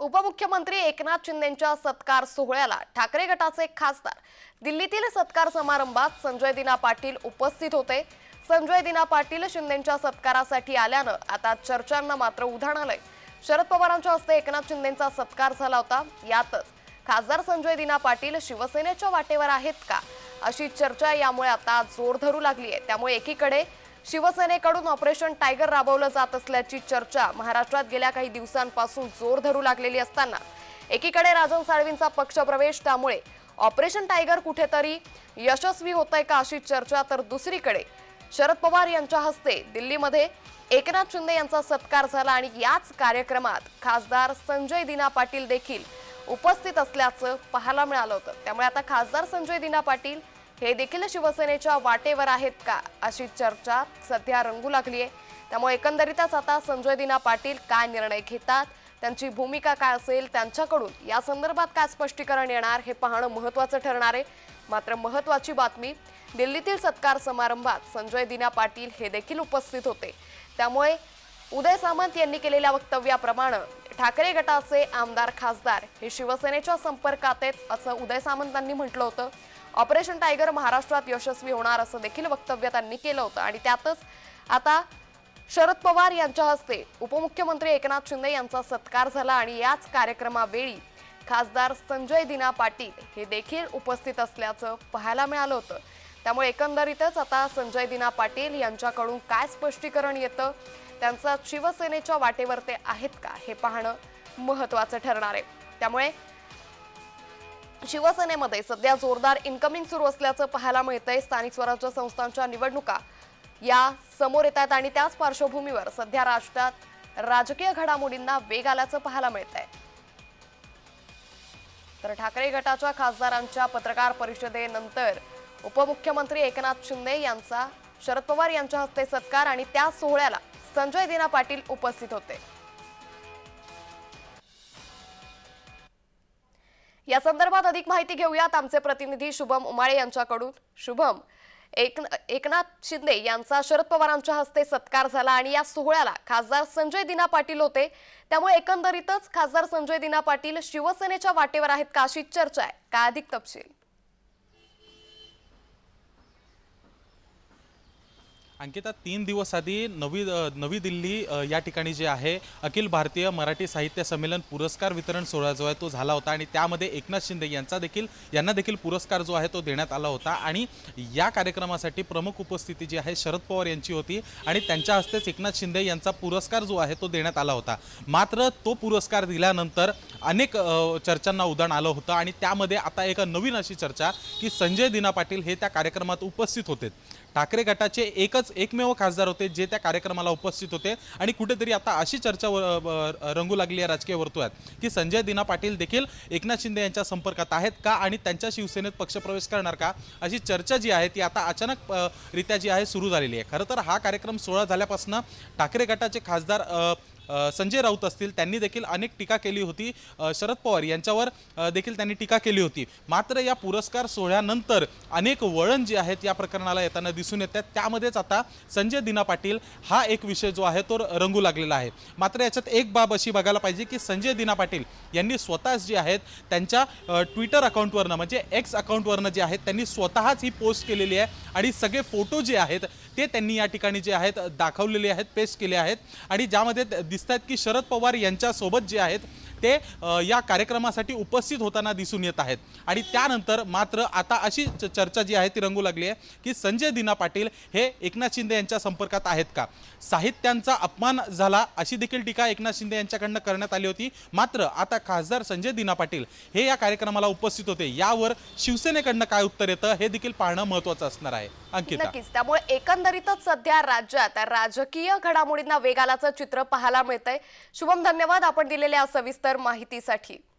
उपमुख्यमंत्री एकनाथ शिंदेच्या सत्कार सोहळ्याला ठाकरे गटाचे खासदार. दिल्लीतील सत्कार समारंभात संजय दिना पाटील उपस्थित होते. संजय दिना पाटील शिंदेच्या सत्कारासाठी आल्यानं आता चर्चांना मात्र उधाण आलंय. शरद पवारांच्या हस्ते एकनाथ शिंदेचा सत्कार झाला होता. यातच खासदार संजय दिना पाटील शिवसेनेच्या वाटेवर आहेत का? अशी चर्चा यामुळे आता जोर धरू लागली आहे त्यामुळे एकीकडे शिवसेनेकडून ऑपरेशन टायगर राबवलं जात असल्याची चर्चा महाराष्ट्रात गेल्या काही दिवसांपासून जोर धरू लागलेली असताना एकीकडे राजन साळवींचा पक्षप्रवेश त्यामुळे ऑपरेशन टायगर कुठेतरी यशस्वी होत आहे का अशी चर्चा तर दुसरीकडे शरद पवार यांच्या हस्ते दिल्लीमध्ये एकनाथ शिंदे यांचा सत्कार झाला आणि याच कार्यक्रमात खासदार संजय दिना पाटील देखील उपस्थित असल्याचं पाहायला मिळालं होतं. त्यामुळे आता खासदार संजय दिना पाटील हे देखील शिवसेनेच्या वाटेवर आहेत का अशी चर्चा सध्या रंगू लागली आहे. त्यामुळे एकंदरीतच आता संजय दिना पाटील काय निर्णय घेतात त्यांची भूमिका काय असेल त्यांच्याकडून या संदर्भात काय स्पष्टीकरण येणार हे पाहणं महत्त्वाचं ठरणार आहे. मात्र महत्त्वाची बातमी दिल्लीतील सत्कार समारंभात संजय दिना पाटील हे देखील उपस्थित होते. त्यामुळे उदय सामंत यांनी केलेल्या वक्तव्याप्रमाणे ठाकरे गटाचे आमदार खासदार हे शिवसेनेच्या संपर्कात आहेत असं उदय सामंतांनी म्हटलं होतं. ऑपरेशन टायगर महाराष्ट्रात यशस्वी होणार असं देखील वक्तव्य त्यांनी केलं होतं. आणि त्यातच आता शरद पवार यांच्या हस्ते उपमुख्यमंत्री एकनाथ शिंदे यांचा सत्कार झाला. आणि याच कार्यक्रमावेळी खासदार संजय दिना पाटील हे देखील उपस्थित असल्याचं पाहायला मिळालं होतं. त्यामुळे एकंदरीतच आता संजय दिना पाटील यांच्याकडून काय स्पष्टीकरण येतं? त्यांचा शिवसेनेच्या वाटेवर ते आहेत का? हे पाहणं महत्त्वाचं ठरणार आहे. त्यामुळे शिवसेनेमध्ये सध्या जोरदार इन्कमिंग सुरू असल्याचं पाहायला मिळतंय स्थानिक स्वराज्य संस्थांच्या निवडणुका. या समोर येत आहेत आणि त्याच पार्श्वभूमीवर सध्या राष्ट्रात राजकीय घडामोडींना वेग आल्याचं पाहायला मिळत आहे तर ठाकरे गटाच्या खासदारांच्या पत्रकार परिषदेनंतर उपमुख्यमंत्री एकनाथ शिंदे यांचा शरद पवार यांच्या हस्ते सत्कार आणि त्या सोहळ्याला संजय दिना पाटील उपस्थित होते. या संदर्भात अधिक माहिती घेऊयात आमचे प्रतिनिधी शुभम उमाळे यांच्याकडून. शुभम एक एकनाथ शिंदे यांचा शरद पवारांच्या हस्ते सत्कार झाला आणि या सोहळ्याला खासदार संजय दिना पाटील होते. त्यामुळे एकंदरीतच खासदार संजय दिना पाटील शिवसेनेच्या वाटेवर आहेत का अशी चर्चा आहे. का अधिक तपशील? अंकिता तीन दिवस आधी नवी नवी दिल्ली या ठिकाणी जे आहे अखिल भारतीय मराठी साहित्य संमेलन पुरस्कार वितरण सोहळा जो आहे तो झाला होता आणि त्यामध्ये एकनाथ शिंदे यांचा देखील यांना देखील पुरस्कार जो आहे तो देण्यात आला होता. आणि या कार्यक्रमासाठी प्रमुख उपस्थिती जी आहे शरद पवार यांची होती आणि त्यांच्या हस्तेच एकनाथ शिंदे यांचा पुरस्कार जो आहे तो देण्यात आला होता. मात्र तो पुरस्कार दिल्यानंतर अनेक चर्चांना उदाहरण आलं होतं आणि त्यामध्ये आता एक नवीन अशी चर्चा की संजय दिना पाटील हे त्या कार्यक्रमात उपस्थित होते. ठाकरे गटाचे एकच एकमेव खासदार होते जे त्या कार्यक्रमाला उपस्थित होते. आणि कुठेतरी आता अशी चर्चा रंगू लागली आहे राजकीय वर्तुळात की संजय दिना पाटील देखील एकनाथ शिंदे यांच्या संपर्कात आहेत का आणि त्यांच्या शिवसेनेत पक्षप्रवेश करणार का? अशी चर्चा जी आहे ती आता अचानक रित्या जी आहे सुरू झालेली आहे. खरं तर हा कार्यक्रम सोहळा झाल्यापासून ठाकरे गटाचे खासदार संजय राऊत असतील त्यांनी देखील अनेक टीका केली होती. शरद पवार यांच्यावर देखील त्यांनी टीका केली होती. मात्र या पुरस्कार सोहळ्यानंतर अनेक वळण जे आहेत या प्रकरणाला येताना दिसून येतात त्यामध्येच आता संजय दिना पाटील हा एक विषय जो आहे तो रंगू लागलेला आहे. मात्र याच्यात एक बाब अशी बघायला पाहिजे की संजय दिना पाटील यांनी स्वतःच जे आहेत त्यांच्या ट्विटर अकाउंटवरनं म्हणजे एक्स अकाउंटवरनं जे आहेत त्यांनी स्वतःच ही पोस्ट केलेली आहे आणि सगळे फोटो जे आहेत ते त्यांनी या ठिकाणी जे आहेत दाखवलेले आहेत पेस्ट केले आहेत आणि ज्यामध्ये दिसत आहेत की शरद पवार यांच्यासोबत जे आहेत ते या कार्यक्रमासाठी उपस्थित होताना दिसून येत आहेत. आणि त्यानंतर मात्र आता अशी च- चर्चा जी आहे ती रंगू लागली आहे की संजय दिना पाटील हे एकनाथ शिंदे यांच्या संपर्कात आहेत का? साहित्यांचा अपमान झाला अशी देखील टीका एकनाथ शिंदे यांच्याकडनं करण्यात आली होती. मात्र आता खासदार संजय दिना पाटील हे या कार्यक्रमाला उपस्थित होते. यावर शिवसेनेकडनं काय उत्तर येतं हे देखील पाहणं महत्त्वाचं असणार आहे. अंकिता. नक्कीच. त्यामुळे एकंदरीतच सध्या राज्यात राजकीय घडामोडींना वेग आल्याचं चित्र पाहायला मिळतंय. शुभम धन्यवाद. आपण दिलेल्या सविस्तर माहितीसाठी.